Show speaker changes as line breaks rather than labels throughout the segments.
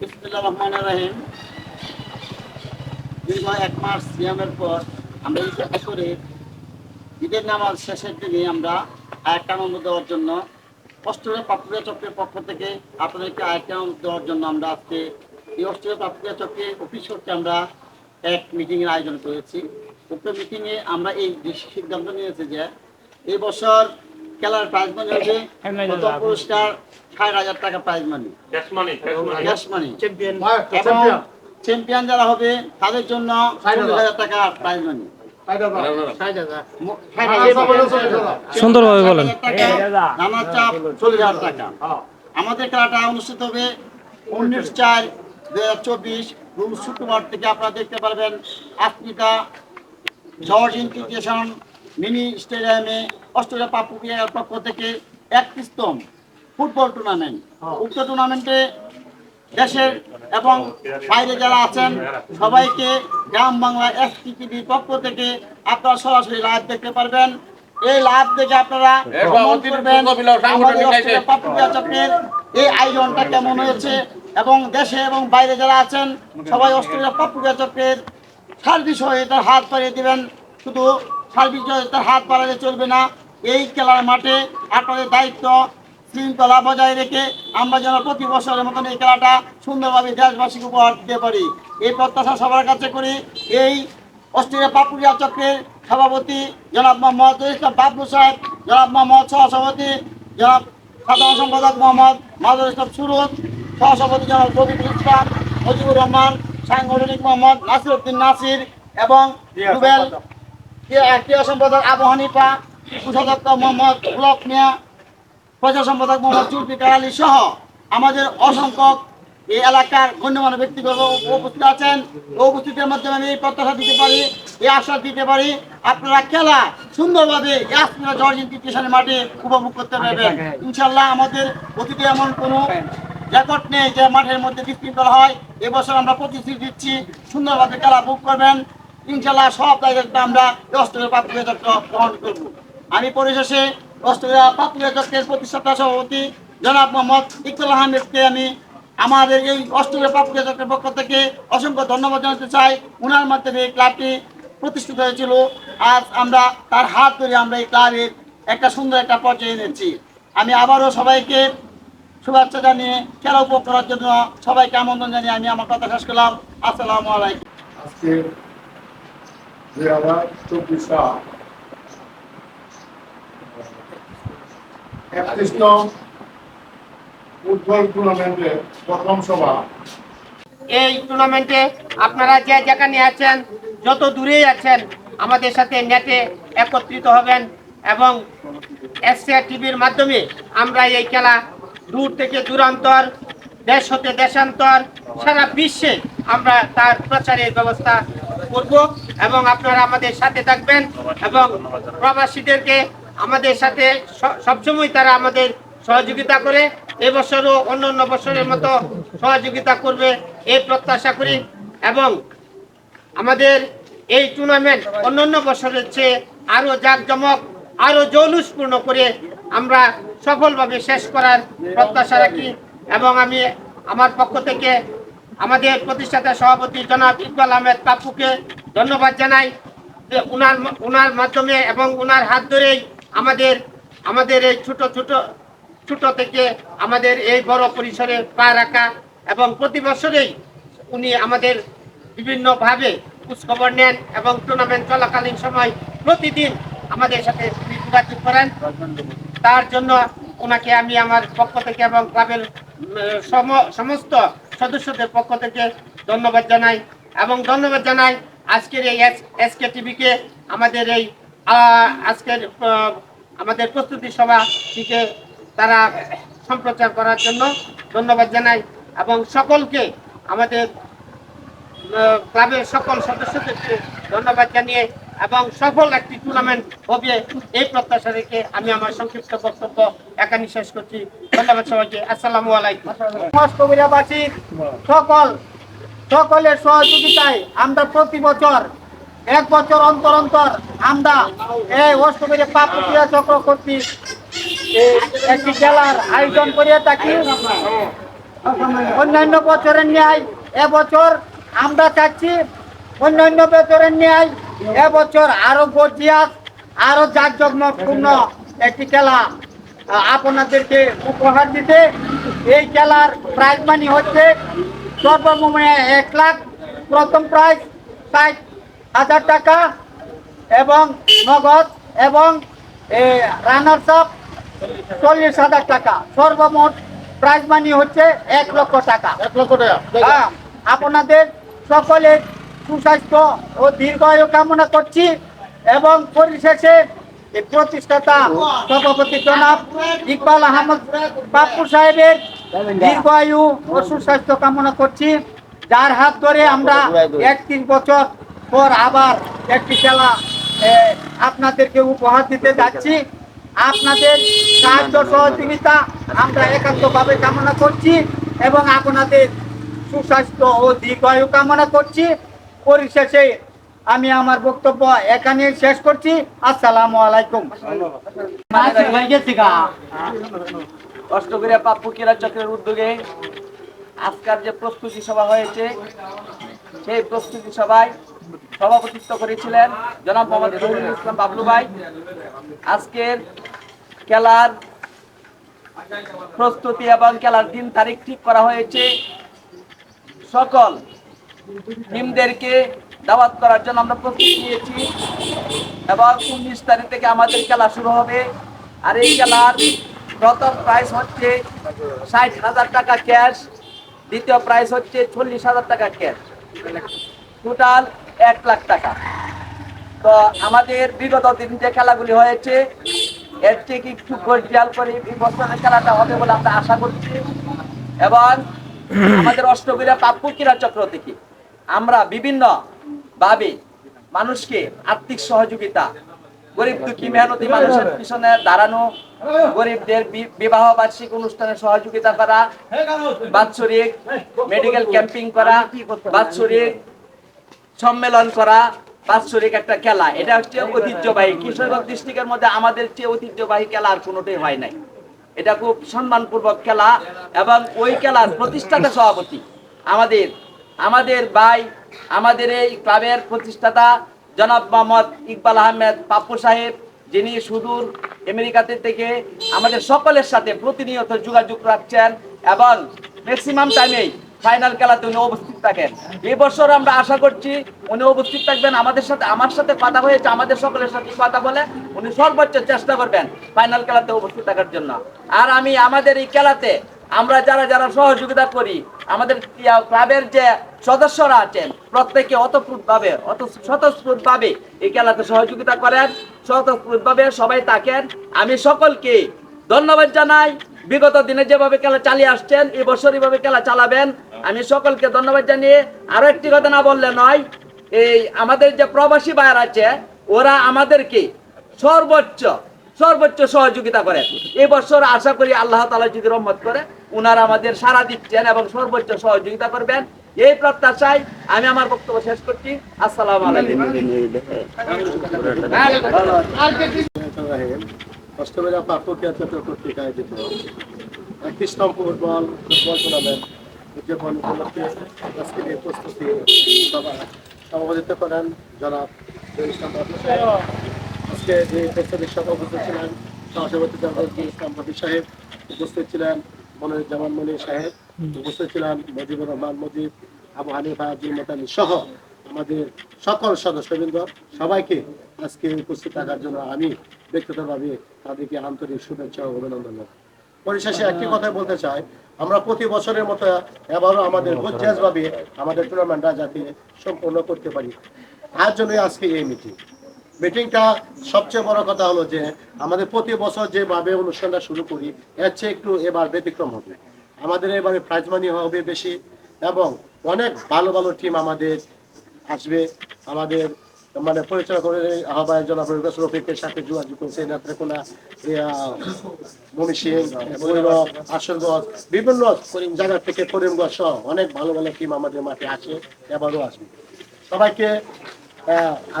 বিসমুল্লাহ রহমান রহিম। দীর্ঘ এক মাস সিয়ামের পর আমরা ঈদ করে ঈদের নামাজ শেষের দিনে আমরা আরেকটা আনন্দ দেওয়ার জন্য অস্ট্রেলিয়া পাপুরিয়া চক্রের পক্ষ থেকে আপনাদেরকে আনন্দ দেওয়ার জন্য আমরা আজকে এই অস্ট্রেলিয়া পাপুরিয়া চক্রের অফিস করতে আমরা এক মিটিংয়ের আয়োজন করেছি। উক্ত মিটিংয়ে আমরা এই সিদ্ধান্ত নিয়েছি যে এই বছর খেলার প্রাইজ মানি প্রথম পুরস্কার? ষাট হাজার টাকা prize money
cash money
champion
এবং চ্যাম্পিয়ন যারা হবে তাদের জন্য চল্লিশ হাজার। টাকা প্রাইজ মানি
সুন্দরভাবে বলেন।
নানা চাপ চল্লিশ হাজার টাকা। আমাদের খেলাটা অনুষ্ঠিত হবে উনিশ চার দু হাজার চব্বিশ রোজ শুক্রবার থেকে আপনারা দেখতে পারবেন আফ্রিকা জর্জ ইনস্টিটিউশন মিনি স্টেডিয়ামে অস্ট্রেলিয়া পাপুরিয়ার পক্ষ থেকে একত্রিশতম ফুটবল টুর্নামেন্ট। উক্ত টুর্নামেন্টে দেশের এবং বাইরে যারা আছেন সবাইকে গ্রাম বাংলা এসটি টিভির পক্ষ থেকে আপনারা সরাসরি লাইভ দেখতে পারবেন। এই লাভ দেখে আপনারা comment অস্ট্রেলিয়া পাপুরিয়া চক্রের এই আয়োজনটা কেমন হয়েছে এবং দেশে এবং বাইরে যারা আছেন সবাই অস্ট্রেলিয়া পাপুরিয়া চক্রের সার্ভিস হয়ে তার হাত বাড়িয়ে দিবেন। শুধু সার্ভিস হয়ে তার হাত বাড়ালে চলবে না। এই খেলার মাঠে আপনাদের দায়িত্ব শৃঙ্খলা বজায় রেখে আমরা যেন প্রতি বছরের মতন এই খেলাটা সুন্দরভাবে দেশবাসীকে উপহার দিতে পারি। এই প্রত্যাশা সবার কাছে করি। এই অস্ট্রেলিয়া পাপুরিয়া চক্রের সভাপতি জনাব মোহাম্মদ ইসলাম বাবলু সাহেব জনাব মোহাম্মদ সহসভাপতি জনাব সাধারণ সম্পাদক মোহাম্মদ মাদুর ইসলাম সুরত সহসভাপতি জনাব রবিকুল ইসলাম মুজিবুর রহমান সাংগঠনিক মোহাম্মদ নাসির উদ্দিন নাসির এবং রুবেল ক্রীড়া- সম্পাদক আবু হানিফা কোষাধ্যক্ষ মোহাম্মদ ব্লক মিয়া প্রচার সম্পাদক মোহাম্মদ জুলফিকার আলী সহ আমাদের অসংখ্য এই এলাকার গণ্যমান্য ব্যক্তিগত উপস্থিত আছেন। উপস্থিতির মাধ্যমে আমি এই প্রত্যাশা দিতে পারি, এই আশ্বাস দিতে পারি, আপনারা খেলা সুন্দরভাবে ইয়াসমিনা জর্জ ইনস্টিটিউশনের মাঠে উপভোগ করতে পারবেন। ইনশাল্লাহ আমাদের অতীতে এমন কোনো রেকর্ড নেই যে মাঠের মধ্যে বিশৃঙ্খলা হয়। এবছর আমরা প্রতিশ্রুতি দিচ্ছি সুন্দরভাবে খেলা বুক করবেন। ইনশাল্লাহ সব দায়িত্ব আমরা অস্ট্রেলিয়া পাপুলিয়া চক্র গ্রহণ করব। আমি পরিশেষে অস্ট্রেলিয়া পাপুলিয়া চক্রের প্রতিষ্ঠাতা সভাপতি জনাব মোহাম্মদ ইকবাল আহমেদকে আমি আমাদের এই অস্ট্রেলিয়া পাপুলিয়া চক্রের পক্ষ থেকে অসংখ্য ধন্যবাদ জানাতে চাই। ওনার মাধ্যমে এই ক্লাবটি প্রতিষ্ঠিত হয়েছিল। আজ আমরা তার হাত ধরে আমরা এই ক্লাবের একটা সুন্দর একটা পর্যায়ে এনেছি। আমি আবারও সবাইকে শুভেচ্ছা জানিয়ে খেলা উপভোগ করার জন্য সবাইকে আমন্ত্রণ জানিয়ে আমি আমার কথা শেষ করলাম। আসসালামু আলাইকুম।
দুই হাজার চব্বিশ সাল। ফুটবল টুর্নামেন্টের প্রথম সভা।
এই টুর্নামেন্টে আপনারা যে যেখানে আছেন, যত দূরেই আছেন, আমাদের সাথে নেটে একত্রিত হবেন এবং এসিয়া টিভির মাধ্যমে আমরা এই খেলা দূর থেকে দূরান্তর, দেশ হতে দেশান্তর, সারা বিশ্বে আমরা তার প্রচারের ব্যবস্থা করব এবং আপনারা আমাদের সাথে থাকবেন এবং প্রবাসীদেরকে আমাদের সাথে সবসময় তারা আমাদের সহযোগিতা করে। এবছরও অন্য অন্য বছরের মতো সহযোগিতা করবে এই প্রত্যাশা করি এবং আমাদের এই টুর্নামেন্ট অন্যান্য বছরের চেয়ে আরও জাঁকজমক, আরও জৌলুসপূর্ণ করে আমরা সফলভাবে শেষ করার প্রত্যাশা রাখি এবং আমি আমার পক্ষ থেকে আমাদের প্রতিষ্ঠাতা সভাপতি জনাব ইকবাল আহমেদ পাপ্পুকে ধন্যবাদ জানাই যে উনার উনার মাধ্যমে এবং উনার হাত ধরেই আমাদের আমাদের এই ছোট ছোট ছোট থেকে আমাদের এই বড় পরিসরে পা রাখা এবং প্রতি বছরেই উনি আমাদের বিভিন্নভাবে খোঁজখবর নেন এবং টুর্নামেন্ট চলাকালীন সময় প্রতিদিন আমাদের সাথে যোগাযোগ করেন। তার জন্য ওনাকে আমি আমার পক্ষ থেকে এবং ক্লাবের সম- সমস্ত সদস্যদের পক্ষ থেকে ধন্যবাদ জানাই এবং ধন্যবাদ জানাই আজকের এই এস কে টিভিকে আমাদের এই আজকের আমাদের প্রস্তুতি সভাটিকে তারা সম্প্রচার করার জন্য ধন্যবাদ জানাই এবং সকলকে আমাদের ক্লাবের সকল সদস্যদেরকে ধন্যবাদ জানিয়ে এবং সফল একটি টুর্নামেন্ট হবে এই প্রত্যাশা রেখে আমি আমার সংক্ষিপ্ত বক্তব্য এখানে শেষ করছি। ধন্যবাদ সবাইকে। আসসালামু আলাইকুম। সকল, সকলের সহযোগিতায় আমরা প্রতি বছর, এক বছর অন্তর অন্তর আমরা এই অষ্টমীর পাপুটিয়া চক্র কর্তৃক একটি খেলার আয়োজন করিয়া থাকি।
অন্যান্য বছরের ন্যায় এবছর আমরা চাচ্ছি অন্যান্য বছরের ন্যায় এবছর আরও গর্জিয়াস আরও জাঁকজমকপূর্ণ একটি খেলা আপনাদেরকে উপহার দিতে। এই খেলার প্রাইজ মানি হচ্ছে সর্বমোট এক লাখ প্রথম প্রাইজ ষাট হাজার টাকা এবং নগদ এবং রানার্স আপ চল্লিশ হাজার টাকা। সর্বমোট প্রাইজ মানি হচ্ছে এক লক্ষ টাকা।
এক লক্ষ টাকা।
হ্যাঁ, আপনাদের সকলের সুস্বাস্থ্য ও দীর্ঘায়ু কামনা করছি এবং পরিশেষে প্রতিষ্ঠাতা সভাপতি জনাব ইকবাল আহমদ বাপ্পু সাহেবের দীর্ঘায়ু ও সুস্বাস্থ্য কামনা করছি, যার হাত ধরে আমরা একত্রিশ বছর পর আবার একটি খেলা আপনাদেরকে উপহার দিতে যাচ্ছি। আপনাদের সাহায্য সহযোগিতা আমরা একান্তভাবে কামনা করছি এবং আপনাদের সুস্বাস্থ্য ও দীর্ঘায়ু কামনা করছি। পরিশেষে আমি আমার বক্তব্য এখানে শেষ করছি। আসসালামু আলাইকুম।
অষ্টগ্রিয়া পাপ্পু ক্রীড়া চক্রের উদ্যোগে আজকের যে প্রস্তুতি সভা হয়েছে, সেই প্রস্তুতি সভায় সভাপতিত্ব করেছিলেন জনাব মোহাম্মদ রহুল ইসলাম বাবলু ভাই। আজকের খেলার প্রস্তুতি এবং খেলার দিন তারিখ ঠিক করা হয়েছে। সকল টিমদেরকে দাওয়াত করার জন্য আমরা প্রস্তুতি নিয়েছি। এবং উনিশ তারিখ থেকে আমাদের খেলা শুরু হবে। আর এই খেলার প্রথম প্রাইস হচ্ছে ষাট হাজার টাকা ক্যাশ দ্বিতীয় প্রাইস হচ্ছে চল্লিশ হাজার টাকা ক্যাশ টোটাল এক লাখ টাকা। তো আমাদের বিগত দিন যে খেলাগুলি হয়েছে, এর থেকে একটু গোলজাল করে এই বছরের খেলাটা হবে বলে আমরা আশা করছি। এবং আমাদের অষ্টবীরা পাপ্পু চক্র থেকে। আমরা বিভিন্ন ভাবে মানুষকে আর্থিক সহযোগিতা, গরিব দুঃখী, মেহনতি মানুষের পিছনে দাঁড়ানো, গরিবদের বিবাহ বার্ষিক অনুষ্ঠানে সহযোগিতা করা, বাৎসরিক মেডিকেল ক্যাম্পিং করা, বাৎসরিক সম্মেলন করা, বাৎসরিক একটা খেলা। এটা হচ্ছে ঐতিহ্যবাহী। কিশোরগঞ্জ ডিস্ট্রিক্টের মধ্যে আমাদের চেয়ে ঐতিহ্যবাহী খেলা আর কোনোটাই হয় নাই। এটা খুব সম্মানপূর্বক খেলা এবং ওই খেলার প্রতিষ্ঠাতা সভাপতি আমাদের আমাদের ভাই, আমাদের এই ক্লাবের প্রতিষ্ঠাতা জনাব মোহাম্মদ ইকবাল আহমেদ পাপ্পু সাহেব, যিনি সুদূর আমেরিকাতে থেকে আমাদের সকলের সাথে প্রতিনিয়ত যোগাযোগ রাখছেন এবং ম্যাক্সিমাম টাইমেই ফাইনাল খেলাতে উনি উপস্থিত থাকেন। এই বছর আমরা আশা করছি উনি উপস্থিত থাকবেন, আমাদের সাথে, আমার সাথে কথা হয়েছে, আমাদের সকলের সাথে কথা বলে উনি সর্বোচ্চ চেষ্টা করবেন ফাইনাল খেলাতে উপস্থিত থাকার জন্য। আর আমি আমাদের এই খেলাতে আমরা যারা যারা সহযোগিতা করি, আমাদের ক্লাবের যে সদস্যরা আছেন, প্রত্যেকে অতপ্রুত ভাবে অত স্বতঃস্ফূর্ত ভাবে এই খেলাতে সহযোগিতা করেন স্বতঃস্ফূর্ত ভাবে সবাই থাকেন। আমি সকলকে ধন্যবাদ জানাই। বিগত দিনে যেভাবে খেলা চালিয়ে আসছেন, এই বছর এইভাবে খেলা চালাবেন, আমি সকলকে ধন্যবাদ জানিয়ে আরও একটি কথা না বললে নয়, এই আমাদের যে প্রবাসী ভাইয়ার আছে, ওরা আমাদেরকে সর্বোচ্চ সর্বোচ্চ সহযোগিতা করেন এবছর আশা করি আল্লাহ তালা যদি রহমত করে, উনারা আমাদের সারা দিচ্ছেন এবং সর্বোচ্চ সহযোগিতা করবেন। এই প্রত্যাশায় আমি আমার বক্তব্য শেষ করছি। আসসালামু
প্রস্তুতি করেন জনাব আজকে যে প্রস্তুতি সভা উপস্থিত ছিলেন সহসভাপতি ইসলাম সাহেব উপস্থিত ছিলেন মনিরুজ্জামান মনির সাহেব উপস্থিত ছিলেন মজিবুর রহমান মজিব আবু হানিফা সহ আমাদের সকল সদস্যবৃন্দ। সবাইকে আজকে উপস্থিত থাকার জন্য আমি ব্যক্তিগতভাবে তাদেরকে আন্তরিক শুভেচ্ছা ও অভিনন্দন জানাই। পরিশেষে একটি কথা বলতে চাই আমরা প্রতি বছরের মতো এবারও আমাদের ভাবে আমাদের টুর্নামেন্টটা যাতে সম্পূর্ণ করতে পারি। তার জন্যই আজকে এই মিটিং মিটিংটা সবচেয়ে বড় কথা হলো যে, আমাদের প্রতি বছর যেভাবে অনুষ্ঠানটা শুরু করি, এর চেয়ে একটু এবার ব্যতিক্রম হবে। আমাদের এবারে প্রাইজ মানি হবে বেশি এবং অনেক ভালো ভালো টিম আমাদের আসবে। আমাদের মানে পরিচালনা করে আহ্বায়ক জনাব রফিকের সাথে যোগাযোগ করেছে, নেত্রকোনা মমি সিং আসরগঞ্জ বিভিন্ন জায়গা থেকে করিমগঞ্জ সহ অনেক ভালো ভালো টিম আমাদের মাঠে আসে, এবারও আসবে। সবাইকে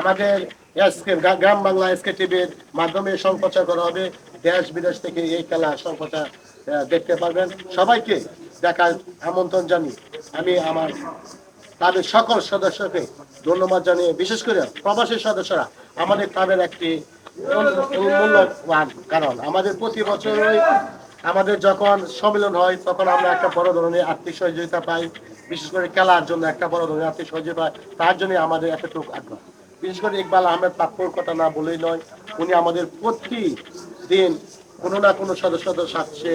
আমাদের গ্রাম বাংলা এসকে টিভির মাধ্যমে সম্প্রচার করা হবে। দেশ, বিদেশ থেকে এই খেলা সম্প্রচার দেখতে পারবেন। সবাইকে দেখার আমন্ত্রণ জানি আমি আমার ক্লাবের সকল সদস্যকে ধন্যবাদ জানিয়ে, বিশেষ করে প্রবাসী সদস্যরা, আমাদের ক্লাবের একটি কারণ। আমাদের প্রতি বছরই আমাদের যখন সম্মেলন হয়, তখন আমরা একটা বড় ধরনের আর্থিক সহযোগিতা পাই। বিশেষ করে খেলার জন্য একটা বড় ধরনের আর্থিক সহযোগিতা পাই। তার জন্য আমাদের এতটুকু আগ্রহ। বিশেষ করে ইকবাল আহমেদ পাপ্পুর কথা না বলেই নয়, উনি আমাদের প্রতিদিন কোনো না কোনো সদস্যদের সাথে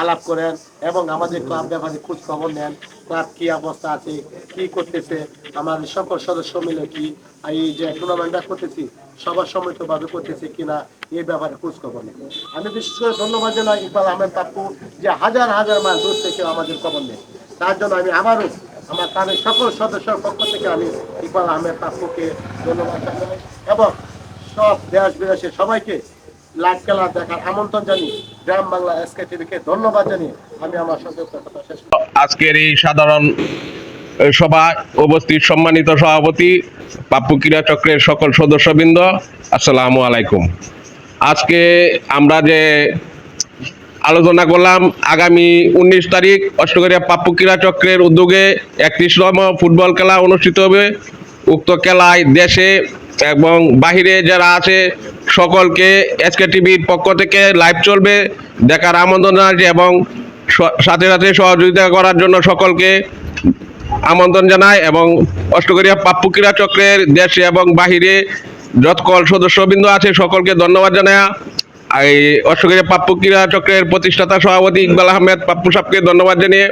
আলাপ করেন এবং আমাদের ক্লাব ব্যাপারে খোঁজ খবর নেন, ক্লাব কি অবস্থা আছে, কি করতেছে আমাদের সকল সদস্য মিলে কি এই যে টুর্নামেন্টটা করতেছি, সবার সম্মিলিতভাবে করতেছে কিনা, এই ব্যাপারে খোঁজ খবর নেন। আমি বিশেষ করে ধন্যবাদ জানাই ইকবাল আহমেদ পাপ্পু যে হাজার হাজার মাইল দূর থেকে আমাদের খবর নেন তার জন্য আমি আবারও আমার ক্লাবের সকল সদস্যের পক্ষ থেকে আমি ইকবাল আহমেদ পাপ্পুকে ধন্যবাদ এবং সব দেশ বিদেশের সবাইকে লাইভ খেলা দেখার আমন্ত্রণ জানিয়ে গ্রাম বাংলা এসকে টিভিকে ধন্যবাদ জানিয়ে আমি আমার সংক্ষিপ্ত কথা শেষ
আজকের এই সাধারণ সভায় উপস্থিত সম্মানিত সভাপতি পাপ্পু ক্রীড়া চক্রের সকল সদস্যবৃন্দ, আসসালামু আলাইকুম। আজকে আমরা যে আলোচনা করলাম, আগামী উনিশ তারিখ অষ্টকরিয়া পাপ্পু ক্রীড়া চক্রের উদ্যোগে একত্রিশতম ফুটবল খেলা অনুষ্ঠিত হবে। উক্ত খেলায় দেশে এবং বাহিরে যারা আছে, সকলকে এসকে টিভির পক্ষ থেকে লাইভ চলবে, দেখার আমন্ত্রণ আছে এবং সাথে সাথে সহযোগিতা করার জন্য সকলকে আমন্ত্রণ জানাই এবং অষ্টকরিয়া পাপ্পু ক্রীড়া চক্রের দেশে এবং বাহিরে যত সকল সদস্যবৃন্দ আছে, সকলকে ধন্যবাদ জানাই। এই অশোকের পাপ্পু ক্রীড়া চক্রের প্রতিষ্ঠাতা সভাপতি ইকবাল আহমেদ পাপ্পু সাহেবকে ধন্যবাদ জানিয়ে